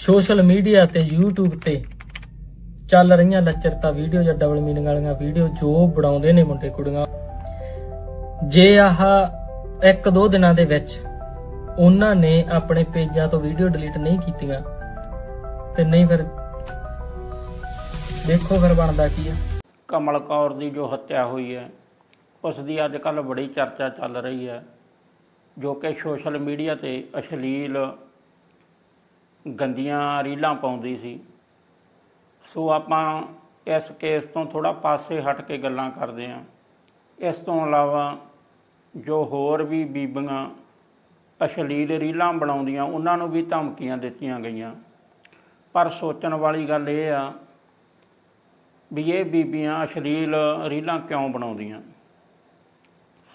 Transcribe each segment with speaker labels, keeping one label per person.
Speaker 1: Social media ਤੇ YouTube ਤੇ ਚੱਲ ਰਹੀਆਂ ਲੱਚਰਤਾ ਵੀਡੀਓ ਜਾਂ ਡਬਲ ਮੀਨਿੰਗ ਵਾਲੀਆਂ ਵੀਡੀਓ ਜੋ ਬਣਾਉਂਦੇ ਨੇ ਮੁੰਡੇ ਕੁੜੀਆਂ, ਜੇ ਆਹ ਇੱਕ ਦੋ ਦਿਨਾਂ ਦੇ ਵਿੱਚ ਉਹਨਾਂ ਨੇ ਆਪਣੇ ਪੇਜਾਂ ਤੋਂ ਵੀਡੀਓ ਡਿਲੀਟ ਨਹੀਂ ਕੀਤੀਆਂ, ਤੇ ਨਹੀਂ ਫਿਰ ਦੇਖੋ ਫਿਰ ਬਣਦਾ ਕੀ ਆ।
Speaker 2: ਕਮਲ ਕੌਰ ਦੀ ਜੋ ਹੱਤਿਆ ਹੋਈ ਹੈ, ਉਸ ਦੀ ਅੱਜ ਕੱਲ ਬੜੀ ਚਰਚਾ ਚੱਲ ਰਹੀ ਹੈ, ਜੋ ਕਿ ਸੋਸ਼ਲ ਮੀਡੀਆ ਤੇ ਅਸ਼ਲੀਲ ਗੰਦੀਆਂ ਰੀਲਾਂ ਪਾਉਂਦੀ ਸੀ। ਸੋ ਆਪਾਂ ਇਸ ਕੇਸ ਤੋਂ ਥੋੜਾ ਪਾਸੇ ਹਟ ਕੇ ਗੱਲਾਂ ਕਰਦੇ ਹਾਂ। ਇਸ ਤੋਂ ਇਲਾਵਾ ਜੋ ਹੋਰ ਵੀ ਬੀਬੀਆਂ ਅਸ਼ਲੀਲ ਰੀਲਾਂ ਬਣਾਉਂਦੀਆਂ, ਉਹਨਾਂ ਨੂੰ ਵੀ ਧਮਕੀਆਂ ਦਿੱਤੀਆਂ ਗਈਆਂ। ਪਰ ਸੋਚਣ ਵਾਲੀ ਗੱਲ ਇਹ ਆ ਵੀ ਇਹ ਬੀਬੀਆਂ ਅਸ਼ਲੀਲ ਰੀਲਾਂ ਕਿਉਂ ਬਣਾਉਂਦੀਆਂ?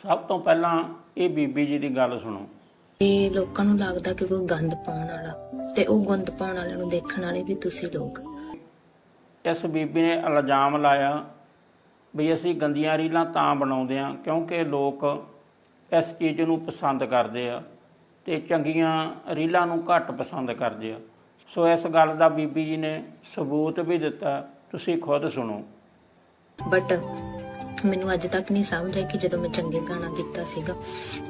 Speaker 2: ਸਭ ਤੋਂ ਪਹਿਲਾਂ ਇਹ ਬੀਬੀ ਜੀ ਦੀ ਗੱਲ ਸੁਣੋ।
Speaker 3: ਤੇ ਲੋਕਾਂ ਨੂੰ ਲੱਗਦਾ ਕਿ ਕੋਈ ਗੰਦ ਪਾਉਣ ਵਾਲਾ ਤੇ ਉਹ ਗੰਦ ਪਾਉਣ ਵਾਲਿਆਂ ਨੂੰ ਦੇਖਣ ਵਾਲੇ ਵੀ ਤੁਸੀਂ ਲੋਕ।
Speaker 2: ਇਸ ਬੀਬੀ ਨੇ ਇਲਜ਼ਾਮ ਲਾਇਆ ਵੀ ਅਸੀਂ ਗੰਦੀਆਂ ਰੀਲਾਂ ਤਾਂ ਬਣਾਉਂਦੇ ਆ ਕਿਉਂਕਿ ਲੋਕ ਇਸ ਚੀਜ਼ ਨੂੰ ਪਸੰਦ ਕਰਦੇ ਆ ਤੇ ਚੰਗੀਆਂ ਰੀਲਾਂ ਨੂੰ ਘੱਟ ਪਸੰਦ ਕਰਦੇ ਆ। ਸੋ ਇਸ ਗੱਲ ਦਾ ਬੀਬੀ ਜੀ ਨੇ ਸਬੂਤ ਵੀ ਦਿੱਤਾ ਤੁਸੀਂ ਖੁਦ ਸੁਣੋ।
Speaker 3: ਬਟ ਮੈਨੂੰ ਅੱਜ ਤੱਕ ਨਹੀਂ ਸਮਝ ਆਈ ਕਿ ਜਦੋਂ ਮੈਂ ਚੰਗੇ ਗਾਣਾ ਕੀਤਾ ਸੀਗਾ,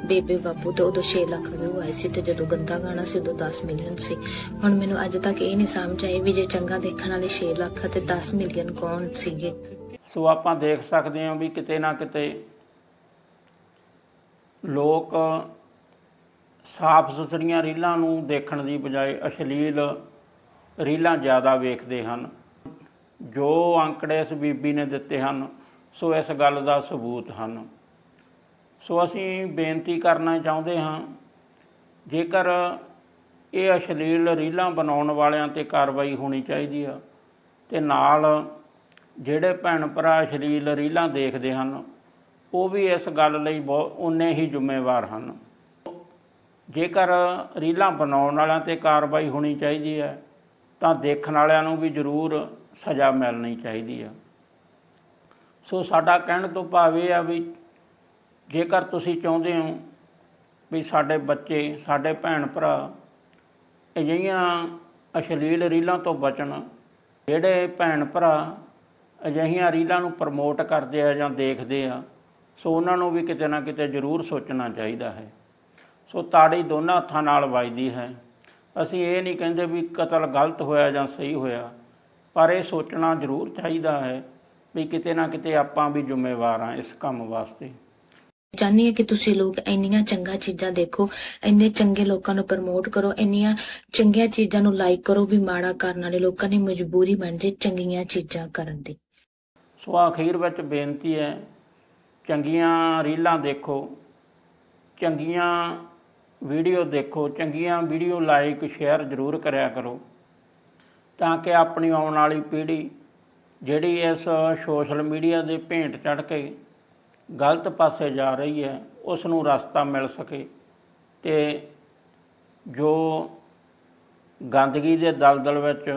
Speaker 3: ਬੇਬੇ ਬਾਪੂ ਤੇ ਉਦੋਂ 6 ਲੱਖ ਵਿਊ ਆਏ ਸੀ ਤੇ ਜਦੋਂ ਗੰਦਾ ਗਾਣਾ ਸੀ ਉਦੋਂ 10 ਮਿਲੀਅਨ ਸੀ। ਹੁਣ ਮੈਨੂੰ ਅੱਜ ਤੱਕ ਇਹ ਨਹੀਂ ਸਮਝ ਆਈ ਵੀ ਜੇ ਚੰਗਾ ਦੇਖਣ ਵਾਲੇ 6 ਲੱਖ ਆ ਤੇ 10 ਮਿਲੀਅਨ ਕੌਣ ਸੀਗੇ?
Speaker 2: ਸੋ ਆਪਾਂ ਦੇਖ ਸਕਦੇ ਹਾਂ ਵੀ ਕਿਤੇ ਨਾ ਕਿਤੇ ਲੋਕ ਸਾਫ਼ ਸੁਥਰੀਆਂ ਰੀਲਾਂ ਨੂੰ ਦੇਖਣ ਦੀ ਬਜਾਏ ਅਸ਼ਲੀਲ ਰੀਲਾਂ ਜ਼ਿਆਦਾ ਵੇਖਦੇ ਹਨ। ਜੋ ਅੰਕੜੇ ਇਸ ਬੀਬੀ ਨੇ ਦਿੱਤੇ ਹਨ ਸੋ ਇਸ ਗੱਲ ਦਾ ਸਬੂਤ ਹਨ। ਸੋ ਅਸੀਂ ਬੇਨਤੀ ਕਰਨਾ ਚਾਹੁੰਦੇ ਹਾਂ, ਜੇਕਰ ਇਹ ਅਸ਼ਲੀਲ ਰੀਲਾਂ ਬਣਾਉਣ ਵਾਲਿਆਂ ਤੇ ਕਾਰਵਾਈ ਹੋਣੀ ਚਾਹੀਦੀ ਆ, ਤੇ ਨਾਲ ਜਿਹੜੇ ਭੈਣ ਭਰਾ ਅਸ਼ਲੀਲ ਰੀਲਾਂ ਦੇਖਦੇ ਹਨ, ਉਹ ਵੀ ਇਸ ਗੱਲ ਲਈ ਬਹੁਤ ਉਨੇ ਹੀ ਜ਼ਿੰਮੇਵਾਰ ਹਨ। ਜੇਕਰ ਰੀਲਾਂ ਬਣਾਉਣ ਵਾਲਿਆਂ ਤੇ ਕਾਰਵਾਈ ਹੋਣੀ ਚਾਹੀਦੀ ਹੈ ਤਾਂ ਦੇਖਣ ਵਾਲਿਆਂ ਨੂੰ ਵੀ ਜ਼ਰੂਰ ਸਜ਼ਾ ਮਿਲਣੀ ਚਾਹੀਦੀ ਹੈ ਸੋ ਸਾਡਾ ਕਹਿਣ ਤੋਂ ਭਾਵ ਇਹ ਆ ਵੀ ਜੇਕਰ ਤੁਸੀਂ ਚਾਹੁੰਦੇ ਹੋ ਵੀ ਸਾਡੇ ਬੱਚੇ, ਸਾਡੇ ਭੈਣ ਭਰਾ ਅਜਿਹੀਆਂ ਅਸ਼ਲੀਲ ਰੀਲਾਂ ਤੋਂ ਬਚਣ, ਜਿਹੜੇ ਭੈਣ ਭਰਾ ਅਜਿਹੀਆਂ ਰੀਲਾਂ ਨੂੰ ਪ੍ਰਮੋਟ ਕਰਦੇ ਆ ਜਾਂ ਦੇਖਦੇ ਆ, ਸੋ ਉਹਨਾਂ ਨੂੰ ਵੀ ਕਿਤੇ ਨਾ ਕਿਤੇ ਜ਼ਰੂਰ ਸੋਚਣਾ ਚਾਹੀਦਾ ਹੈ। ਸੋ ਤਾੜੀ ਦੋਨਾਂ ਹੱਥਾਂ ਨਾਲ ਵੱਜਦੀ ਹੈ। ਅਸੀਂ ਇਹ ਨਹੀਂ ਕਹਿੰਦੇ ਵੀ ਕਤਲ ਗਲਤ ਹੋਇਆ ਜਾਂ ਸਹੀ ਹੋਇਆ, ਪਰ ਇਹ ਸੋਚਣਾ ਜ਼ਰੂਰ ਚਾਹੀਦਾ ਹੈ ਵੀ ਕਿਤੇ ਨਾ ਕਿਤੇ ਆਪਾਂ ਵੀ ਜ਼ਿੰਮੇਵਾਰ ਹਾਂ ਇਸ ਕੰਮ ਵਾਸਤੇ।
Speaker 3: ਚਾਹੁੰਦੀ ਹਾਂ ਕਿ ਤੁਸੀਂ ਲੋਕ ਇੰਨੀਆਂ ਚੰਗਾ ਚੀਜ਼ਾਂ ਦੇਖੋ ਇੰਨੇ ਚੰਗੇ ਲੋਕਾਂ ਨੂੰ ਪ੍ਰਮੋਟ ਕਰੋ ਇੰਨੀਆਂ ਚੰਗੀਆਂ ਚੀਜ਼ਾਂ ਨੂੰ ਲਾਈਕ ਕਰੋ ਵੀ ਮਾੜਾ ਕਰਨ ਵਾਲੇ ਲੋਕਾਂ ਦੀ ਮਜਬੂਰੀ ਬਣ ਜੇ ਚੰਗੀਆਂ ਚੀਜ਼ਾਂ ਕਰਨ ਦੀ।
Speaker 2: ਸੋ ਅਖੀਰ ਵਿੱਚ ਬੇਨਤੀ ਹੈ ਚੰਗੀਆਂ ਰੀਲਾਂ ਦੇਖੋ ਚੰਗੀਆਂ ਵੀਡੀਓ ਦੇਖੋ ਚੰਗੀਆਂ ਵੀਡੀਓ ਲਾਈਕ ਸ਼ੇਅਰ ਜ਼ਰੂਰ ਕਰਿਆ ਕਰੋ ਤਾਂ ਕਿ ਆਪਣੀ ਆਉਣ ਵਾਲੀ ਪੀੜ੍ਹੀ ਜਿਹੜੀ ਇਸ ਸੋਸ਼ਲ ਮੀਡੀਆ ਦੇ ਭੇਂਟ ਚੜ ਕੇ ਗਲਤ ਪਾਸੇ ਜਾ ਰਹੀ ਹੈ, ਉਸ ਨੂੰ ਰਸਤਾ ਮਿਲ ਸਕੇ ਤੇ ਜੋ ਗੰਦਗੀ ਦੇ ਦਲਦਲ ਵਿੱਚ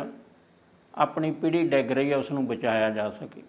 Speaker 2: ਆਪਣੀ ਪੀੜ੍ਹੀ ਡਿੱਗ ਰਹੀ ਹੈ, ਉਸ ਨੂੰ ਬਚਾਇਆ ਜਾ ਸਕੇ।